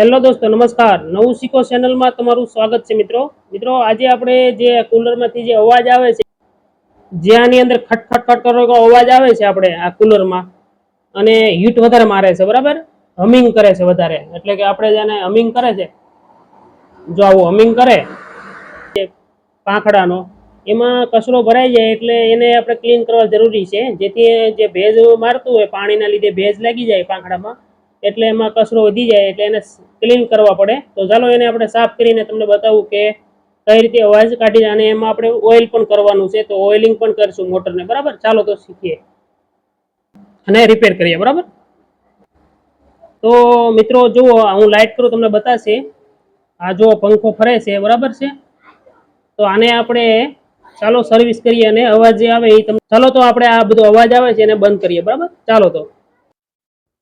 Hello દોસ્તો, નમસ્કાર. નવું શીખો ચેનલમાં તમારું સ્વાગત છે મિત્રો. મિત્રો, આજે આપણે જે કુલરમાંથી જે અવાજ આવે છે જે આની અંદર ખટખટ ખટ કરવાનો અવાજ આવે છે આપણે આ કુલરમાં, અને હીટ વધારે મારે છે, બરાબર? હમિંગ કરે છે વધારે. એટલે કે આપણે જેને હમિંગ કરે છે, જો આવું હમિંગ કરે પાંખડાનો, એમાં કચરો ભરાઈ જાય એટલે એને આપણે ક્લીન કરવા જરૂરી છે. જેથી જે ભેજ મારતું હોય, પાણીના લીધે ભેજ લાગી જાય પાંખડામાં એટલે એમાં કચરો વધી જાય એટલે એને ક્લીન કરવા પડે. તો ચાલો એને આપણે સાફ કરીને તમને બતાવું કે કઈ રીતે અવાજ કાઢી અને એમાં આપણે ઓઇલ પણ કરવાનું છે. તો ઓઇલિંગ પણ કરીશું મોટરને. બરાબર? ચાલો તો શીખીએ. અને રિપેર કરીએ. બરાબર? તો મિત્રો, જુઓ, હું લાઇટ કરું, તમને બતાવશે આ જો પંખો ફરે છે. બરાબર છે? તો આને આપણે ચાલો સર્વિસ કરીએ અને અવાજ જે આવે એ તમને ચાલો તો આપણે આ બધો અવાજ આવે છે એને બંધ કરીએ. બરાબર? ચાલો તો.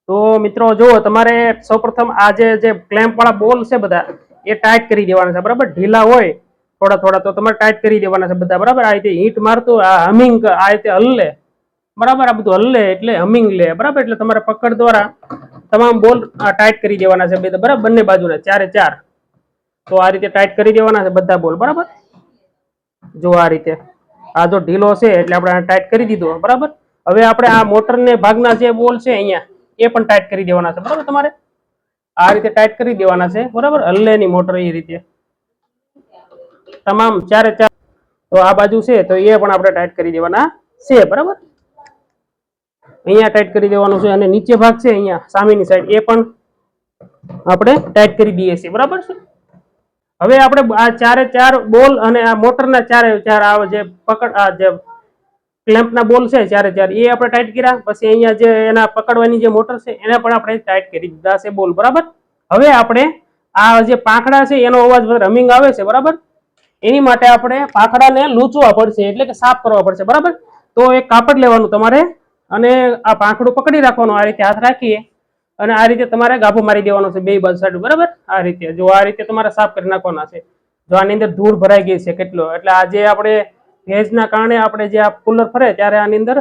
તો મિત્રો જુઓ તમારે સૌપ્રથમ આ જે જે ક્લેમ્પ વાળા બોલ છે બધા, એ ટાઈટ કરી દેવાના છે, બરાબર? ઢીલા હોય થોડા થોડા, તો તમારે ટાઈટ કરી દેવાના છે બધા, બરાબર? આ રીતે હીટ મારતું, આ હમિંગ, આ રીતે હલ્લે, બરાબર? આ બધું હલ્લે એટલે હમિંગ લે, બરાબર? એટલે તમારે પકડ દ્વારા તમામ બોલ ટાઈટ કરી દેવાના છે બધા, બરાબર? બંને બાજુના, ચારે ચાર. તો આ રીતે ટાઈટ કરી દેવાના છે બધા બોલ, બરાબર? જો આ રીતે. આ જો ઢીલો છે, એટલે આપણે ટાઈટ કરી દીધો, બરાબર? હવે આપણે આ મોટરને ભાગના જે બોલ છે અહીંયા એ પણ ટાઈટ કરી દેવાના છે. બરાબર તમારે? આ રીતે ટાઈટ કરી દેવાના છે. બરાબર? હલ્લેની મોટર એ રીતે. તમામ ચારે ચાર તો આ બાજુ છે, તો એ પણ આપણે ટાઈટ કરી દેવાના છે. બરાબર? અહીંયા ટાઈટ કરી દેવાનું છે અને નીચે ભાગ છે અહીંયા, સામેની સાઈડ એ પણ આપણે ટાઈટ કરી દઈએ છીએ. બરાબર છે? હવે આપણે આ ચારે ચાર બોલ અને આ મોટરના ચારે ચાર આ જે પકડ આ જે ક્લેમ્પના બોલ છે ચારે ચાર એ આપણે ટાઈટ કર્યા, પછી અહીંયા જે એના પકડવાની જે મોટર છે, એને પણ આપણે ટાઈટ કરી દીધા છે બોલ, બરાબર? હવે આપણે આ જે પાંખડા છે, એનો અવાજ રમિંગ આવે છે, બરાબર? એની માટે આપણે પાંખડાને લૂંચવા પડશે, એટલે કે સાફ કરવા પડશે, બરાબર? તો એક કાપડ લેવાનું તમારે, અને આ પાંખડું પકડી રાખવાનું, આ રીતે હાથ રાખીએ, અને આ રીતે તમારે ગાભો મારી દેવાનો છે, બે બાજુ સાઈડ બરાબર? આ રીતે, જો આ રીતે તમારે સાફ કરી નાખવાના છે. જો આની અંદર ધૂળ ભરાઈ ગઈ છે, કેટલો? એટલે આજે આપણે ભેજના કારણે આપણે જે આ કુલર ફરે ત્યારે આની અંદર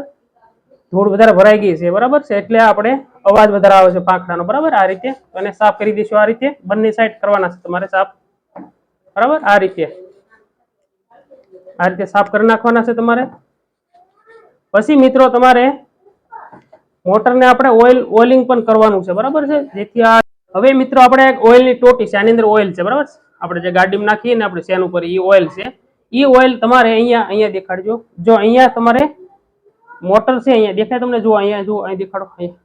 ધૂળ વધારે ભરાઈ ગઈ છે, બરાબર છે? એટલે આપણે અવાજ વધારે આવે છે પાંખડાનો, બરાબર? આ રીતે અને સાફ કરી દઈશું, આ રીતે બંને સાઈડ કરવાના છે તમારે સાફ, બરાબર? આ રીતે આ રીતે સાફ કરી નાખવાના છે તમારે. પછી મિત્રો તમારે મોટરને આપણે ઓઇલ, ઓઇલિંગ પણ કરવાનું છે, બરાબર છે? જેથી આ, હવે મિત્રો આપણે ઓઇલની ટોટી છે, આની અંદર ઓઇલ છે, બરાબર આપણે જે ગાડીમાં નાખીએ ને આપણે શેન ઉપર એ ઓઇલ છે એ ઓઇલ તમારે અહીંયા અહીંયા દેખાડજો. જો અહીંયા તમારે મોટર છે, અહીંયા દેખાય તમને? જો અહીંયા, જો અહીં દેખાડો. અહીંયા.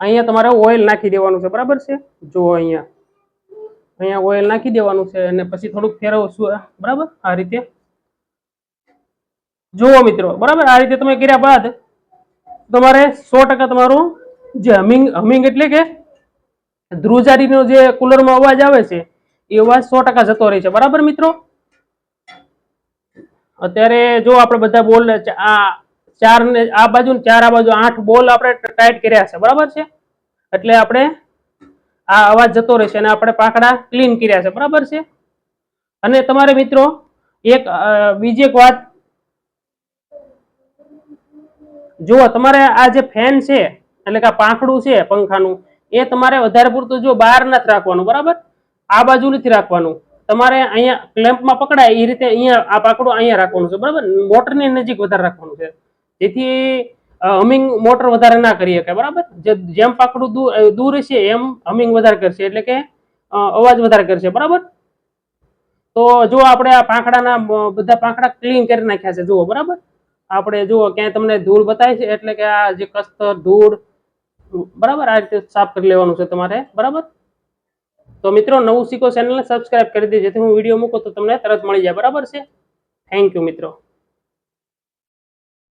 અહીંયા તમારે ઓઇલ નાખી દેવાનું છે, બરાબર છે? જો અહીંયા. અહીંયા ઓઇલ નાખી દેવાનું છે અને પછી થોડુંક ફેરવશું બરાબર? આ રીતે. જુઓ મિત્રો, બરાબર? આ રીતે તમે કર્યા બાદ તમારે સો તમારું જે હમિંગ હમિંગ એટલે કે ધ્રુજારીનો જે કુલરમાં અવાજ આવે છે, એ અવાજ સો જતો રહે છે. બરાબર મિત્રો? અત્યારે જો આપણે બધા બોલ, આ ચાર ને, આ બાજુ ચાર, આ બાજુ આઠ બોલ આપણે ટાઈટ કર્યા છે, બરાબર છે? એટલે આપણે આ અવાજ જતો રહેશે અને આપણે પાંખડા ક્લીન કર્યા છે, બરાબર છે? અને તમારે મિત્રો, એક બીજી એક વાત જુઓ, તમારે આ જે ફેન છે, એટલે કે પાંખડું છે પંખાનું, એ તમારે વધારે પૂરતું જો બહાર નથી રાખવાનું, બરાબર? આ બાજુ નથી રાખવાનું. તમારે અહીંયા ક્લેમ્પમાં પકડાય એ રીતે અહીંયા આ પાંખડું અહીંયા રાખવાનું છે બરાબર? મોટરની નજીક વધારે રાખવાનું છે. જેથી હમિંગ મોટર વધારે ના કરી શકે બરાબર? જે જેમ પાંખડું દૂર દૂર છે એમ હમિંગ વધારે કરશે એટલે કે અ, અવાજ વધારે કરશે બરાબર? તો જો આપણે આ પાંખડાના અ, બધા પાંખડા ક્લીન કરી નાખ્યા છે જુઓ બરાબર? આપણે જુઓ ક્યાંય તમને ધૂળ બતાય છે એટલે કે આ જે કસ્તર ધૂળ બરાબર? આ રીતે સાફ કરી લેવાનું છે તમારે બરાબર? તો મિત્રો, નવું શીખો ચેનલને સબસ્ક્રાઇબ કરી દેજો. જેથી હું વીડિયો મૂકું તો તમને તરત મળી જાય. બરાબર છે? થેન્ક યુ મિત્રો.